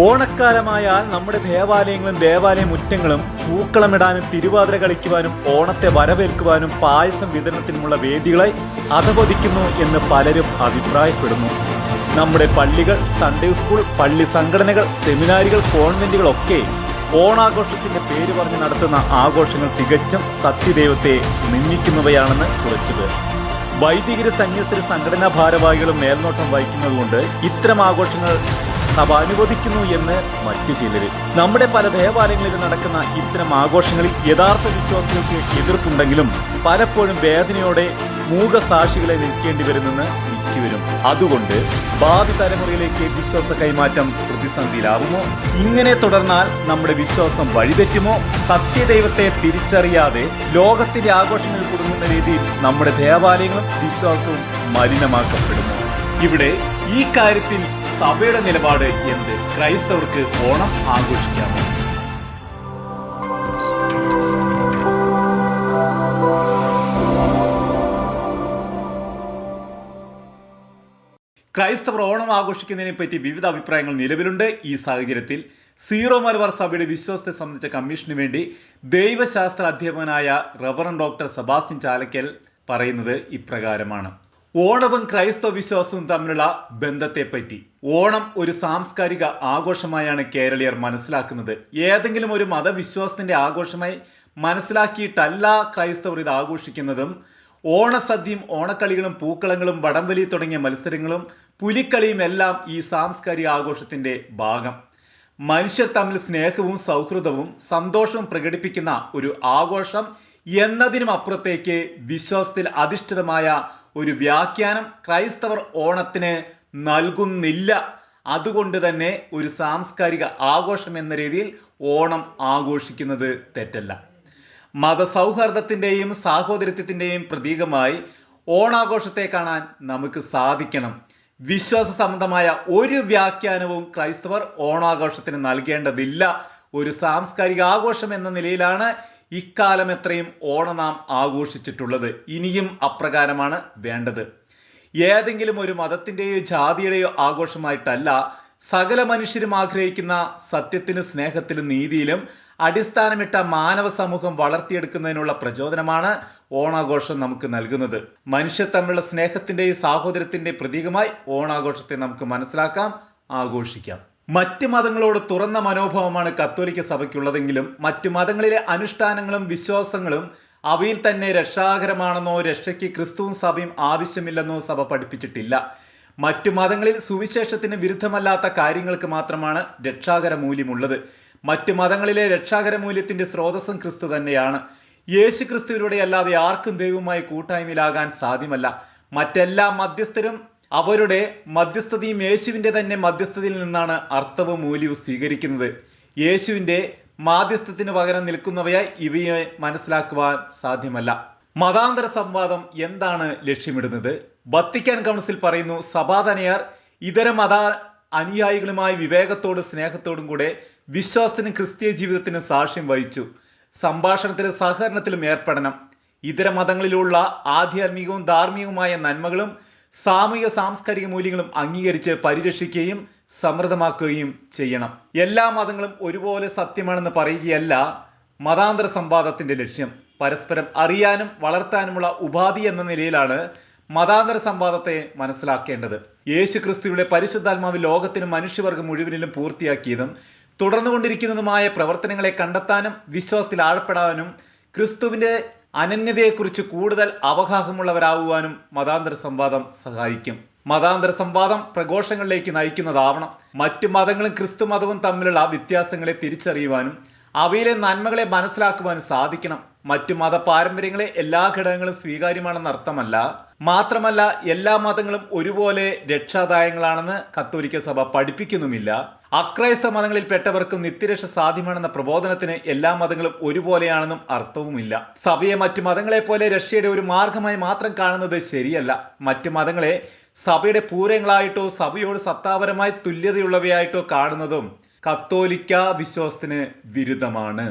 ഓണക്കാലമായാൽ നമ്മുടെ ദേവാലയങ്ങളും ദേവാലയ മുറ്റങ്ങളും പൂക്കളമിടാനും തിരുവാതിര കളിക്കുവാനും ഓണത്തെ വരവേൽക്കുവാനും പായസം വിതരണത്തിനുമുള്ള വേദികളെ അധപതിക്കുന്നു എന്ന് പലരും അഭിപ്രായപ്പെടുന്നു. നമ്മുടെ പള്ളികൾ സൺഡേ സ്കൂൾ പള്ളി സംഘടനകൾ സെമിനാരികൾ കോൺവെന്റുകളൊക്കെ ഓണാഘോഷത്തിന്റെ പേര് പറഞ്ഞ് നടത്തുന്ന ആഘോഷങ്ങൾ തികച്ചും സത്യദൈവത്തെ നിന്ദിക്കുന്നവയാണെന്ന് കുറച്ചുപേർ വൈദികര സന്യസ്തര് സംഘടനാ ഭാരവാഹികളും മേൽനോട്ടം വഹിക്കുന്നതുകൊണ്ട് ഇത്തരം ആഘോഷങ്ങൾ സഭ അനുവദിക്കുന്നു എന്ന് മറ്റു ചിലര്. നമ്മുടെ പല ദേവാലയങ്ങളിൽ നടക്കുന്ന ഇത്തരം ആഘോഷങ്ങളിൽ യഥാർത്ഥ വിശ്വാസികൾക്ക് എതിർപ്പുണ്ടെങ്കിലും പലപ്പോഴും വേദനയോടെ മൂകസാക്ഷികളെ നിൽക്കേണ്ടി വരുമെന്ന് മിക്കവരും. അതുകൊണ്ട് ഭാവി തലമുറയിലേക്ക് വിശ്വാസ കൈമാറ്റം പ്രതിസന്ധിയിലാവുമോ? ഇങ്ങനെ തുടർന്നാൽ നമ്മുടെ വിശ്വാസം വഴിതെറ്റുമോ? സത്യദൈവത്തെ തിരിച്ചറിയാതെ ലോകത്തിന്റെ ആഘോഷങ്ങളിൽ കുടുങ്ങുന്ന രീതിയിൽ നമ്മുടെ ദേവാലയങ്ങളും വിശ്വാസവും മലിനമാക്കപ്പെടുന്നു ഇവിടെ ഈ കാര്യത്തിൽ സഭയുടെ നിലപാട് എന്ത്? ക്രൈസ്തവർക്ക് ഓണം ആഘോഷിക്കാമോ? ക്രൈസ്തവർ ഓണം ആഘോഷിക്കുന്നതിനെ പറ്റി വിവിധ അഭിപ്രായങ്ങൾ നിലവിലുണ്ട്. ഈ സാഹചര്യത്തിൽ സീറോ മലബാർ സഭയുടെ വിശ്വാസത്തെ സംബന്ധിച്ച കമ്മീഷന് വേണ്ടി ദൈവശാസ്ത്ര അധ്യാപകനായ റവറൻ ഡോക്ടർ സെബാസ്റ്റ്യൻ ചാലക്കൽ പറയുന്നത് ഇപ്രകാരമാണ്. ഓണവും ക്രൈസ്തവ വിശ്വാസവും തമ്മിലുള്ള ബന്ധത്തെപ്പറ്റി ഓണം ഒരു സാംസ്കാരിക ആഘോഷമായാണ് കേരളീയർ മനസ്സിലാക്കുന്നത്. ഏതെങ്കിലും ഒരു മതവിശ്വാസത്തിന്റെ ആഘോഷമായി മനസ്സിലാക്കിയിട്ടല്ല ക്രൈസ്തവർ ഇത് ആഘോഷിക്കുന്നതും. ഓണസദ്യയും ഓണക്കളികളും പൂക്കളങ്ങളും വടംവലി തുടങ്ങിയ മത്സരങ്ങളും പുലിക്കളിയും എല്ലാം ഈ സാംസ്കാരിക ആഘോഷത്തിന്റെ ഭാഗം. മനുഷ്യർ തമ്മിൽ സ്നേഹവും സൗഹൃദവും സന്തോഷവും പ്രകടിപ്പിക്കുന്ന ഒരു ആഘോഷം എന്നതിനും അപ്പുറത്തേക്ക് വിശ്വാസത്തിൽ അധിഷ്ഠിതമായ ഒരു വ്യാഖ്യാനം ക്രൈസ്തവർ ഓണത്തിന് നൽകുന്നില്ല. അതുകൊണ്ട് തന്നെ ഒരു സാംസ്കാരിക ആഘോഷം എന്ന രീതിയിൽ ഓണം ആഘോഷിക്കുന്നത് തെറ്റല്ല. മതസൗഹാർദ്ദത്തിന്റെയും സാഹോദര്യത്തിന്റെയും പ്രതീകമായി ഓണാഘോഷത്തെ കാണാൻ നമുക്ക് സാധിക്കണം. വിശ്വാസ സംബന്ധമായ ഒരു വ്യാഖ്യാനവും ക്രൈസ്തവർ ഓണാഘോഷത്തിന് നൽകേണ്ടതില്ല. ഒരു സാംസ്കാരിക ആഘോഷം എന്ന നിലയിലാണ് ഇക്കാലം എത്രയും ഓണം നാം ആഘോഷിച്ചിട്ടുള്ളത് ഇനിയും അപ്രകാരമാണ് വേണ്ടത്. ഏതെങ്കിലും ഒരു മതത്തിന്റെയോ ജാതിയുടെയോ ആഘോഷമായിട്ടല്ല സകല മനുഷ്യരും ആഗ്രഹിക്കുന്ന സത്യത്തിനും സ്നേഹത്തിലും നീതിയിലും അടിസ്ഥാനമിട്ട മാനവ സമൂഹം വളർത്തിയെടുക്കുന്നതിനുള്ള പ്രചോദനമാണ് ഓണാഘോഷം നമുക്ക് നൽകുന്നത്. മനുഷ്യർ തമ്മിലുള്ള സ്നേഹത്തിന്റെയും സാഹോദര്യത്തിന്റെയും പ്രതീകമായി ഓണാഘോഷത്തെ നമുക്ക് മനസ്സിലാക്കാം ആഘോഷിക്കാം. മറ്റ് മതങ്ങളോട് തുറന്ന മനോഭാവമാണ് കത്തോലിക്ക സഭയ്ക്കുള്ളതെങ്കിലും മറ്റ് മതങ്ങളിലെ അനുഷ്ഠാനങ്ങളും വിശ്വാസങ്ങളും അവയിൽ തന്നെ രക്ഷാകരമാണെന്നോ രക്ഷയ്ക്ക് ക്രിസ്തുവും സഭയും ആവശ്യമില്ലെന്നോ സഭ പഠിപ്പിച്ചിട്ടില്ല. മറ്റു മതങ്ങളിൽ സുവിശേഷത്തിന് വിരുദ്ധമല്ലാത്ത കാര്യങ്ങൾക്ക് മാത്രമാണ് രക്ഷാകര മൂല്യമുള്ളത്. മറ്റു മതങ്ങളിലെ രക്ഷാകര മൂല്യത്തിന്റെ സ്രോതസ്സും ക്രിസ്തു തന്നെയാണ്. യേശു ക്രിസ്തുവിലൂടെ അല്ലാതെ ആർക്കും ദൈവവുമായി കൂട്ടായ്മയിലാകാൻ സാധ്യമല്ല. മറ്റെല്ലാ മധ്യസ്ഥരും അവരുടെ മധ്യസ്ഥതയും യേശുവിന്റെ തന്നെ മധ്യസ്ഥതയിൽ നിന്നാണ് അർത്ഥവും മൂല്യവും സ്വീകരിക്കുന്നത്. യേശുവിന്റെ മാധ്യസ്ഥത്തിന് പകരം നിൽക്കുന്നവയെ ഇവയെ മനസ്സിലാക്കുവാൻ സാധ്യമല്ല. മതാന്തര സംവാദം എന്താണ് ലക്ഷ്യമിടുന്നത്? വത്തിക്കാൻ കൗൺസിൽ പറയുന്നു സഭാതനയാർ ഇതര മത അനുയായികളുമായി വിവേകത്തോടും സ്നേഹത്തോടും കൂടെ വിശ്വാസത്തിനും ക്രിസ്തീയ ജീവിതത്തിനും സാക്ഷ്യം വഹിച്ചു. സംഭാഷണത്തിലും സഹകരണത്തിലും ഏർപ്പെടണം. ഇതര മതങ്ങളിലുള്ള ആധ്യാത്മികവും ധാർമ്മികവുമായ നന്മകളും സാമൂഹിക സാംസ്കാരിക മൂല്യങ്ങളും അംഗീകരിച്ച് പരിരക്ഷിക്കുകയും സമൃദ്ധമാക്കുകയും ചെയ്യണം. എല്ലാ മതങ്ങളും ഒരുപോലെ സത്യമാണെന്ന് പറയുകയല്ല മതാന്തര സംവാദത്തിന്റെ ലക്ഷ്യം. പരസ്പരം അറിയാനും വളർത്താനുമുള്ള ഉപാധി എന്ന നിലയിലാണ് മതാന്തര സംവാദത്തെ മനസ്സിലാക്കേണ്ടത്. യേശു ക്രിസ്തുവിടെ പരിശുദ്ധാത്മാവ് ലോകത്തിനും മനുഷ്യവർഗം മുഴുവനിലും പൂർത്തിയാക്കിയതും തുടർന്നുകൊണ്ടിരിക്കുന്നതുമായ പ്രവർത്തനങ്ങളെ കണ്ടെത്താനും വിശ്വാസത്തിൽ ആഴപ്പെടാനും ക്രിസ്തുവിന്റെ അനന്യതയെക്കുറിച്ച് കൂടുതൽ അവഗാഹമുള്ളവരാകുവാനും മതാന്തര സംവാദം സഹായിക്കും. മതാന്തര സംവാദം പ്രഘോഷങ്ങളിലേക്ക് നയിക്കുന്നതാവണം. മറ്റു മതങ്ങളും ക്രിസ്തു മതവും തമ്മിലുള്ള വ്യത്യാസങ്ങളെ തിരിച്ചറിയുവാനും അവയിലെ നന്മകളെ മനസ്സിലാക്കുവാനും സാധിക്കണം. മറ്റു മത പാരമ്പര്യങ്ങളെ എല്ലാ ഘടകങ്ങളും സ്വീകാര്യമാണെന്ന് അർത്ഥമല്ല മാത്രമല്ല എല്ലാ മതങ്ങളും ഒരുപോലെ രക്ഷാദായങ്ങളാണെന്ന് കത്തോലിക്ക സഭ പഠിപ്പിക്കുന്നുമില്ല. അക്രൈസ്തവ മതങ്ങളിൽപ്പെട്ടവർക്കും നിത്യരക്ഷ സാധ്യമാണെന്ന പ്രബോധനത്തിന് എല്ലാ മതങ്ങളും ഒരുപോലെയാണെന്നും അർത്ഥവുമില്ല. സഭയെ മറ്റു മതങ്ങളെ പോലെ രക്ഷയുടെ ഒരു മാർഗമായി മാത്രം കാണുന്നത് ശരിയല്ല. മറ്റു മതങ്ങളെ സഭയുടെ പൂരങ്ങളായിട്ടോ സഭയോട് സത്താപരമായി തുല്യതയുള്ളവയായിട്ടോ കാണുന്നതും കത്തോലിക്ക വിശ്വാസത്തിന് വിരുദ്ധമാണ്.